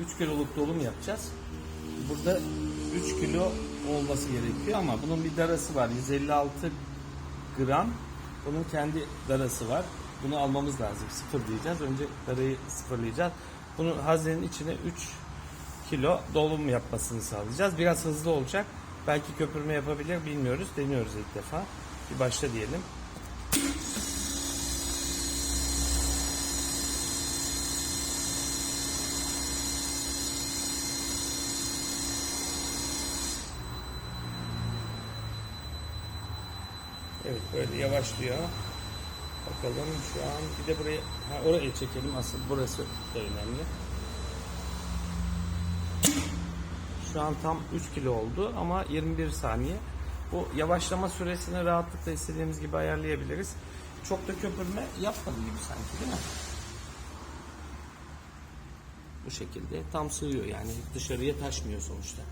3 kiloluk dolum yapacağız. Burada 3 kilo olması gerekiyor ama bunun bir darası var. 156 gram. Bunun kendi darası var. Bunu almamız lazım. Sıfırlayacağız. Önce darayı sıfırlayacağız. Bunu haznenin içine 3 kilo dolum yapmasını sağlayacağız. Biraz hızlı olacak. Belki köpürme yapabilir bilmiyoruz. Deniyoruz ilk defa. Bir başla diyelim. Evet böyle yavaşlıyor. Bakalım şu an bir de buraya ha, oraya çekelim asıl burası da önemli. Şu an tam 3 kilo oldu ama 21 saniye. Bu yavaşlama süresini rahatlıkla istediğimiz gibi ayarlayabiliriz. Çok da köpürme yapmadı gibi sanki değil mi? Bu şekilde tam sığıyor yani dışarıya taşmıyor sonuçta.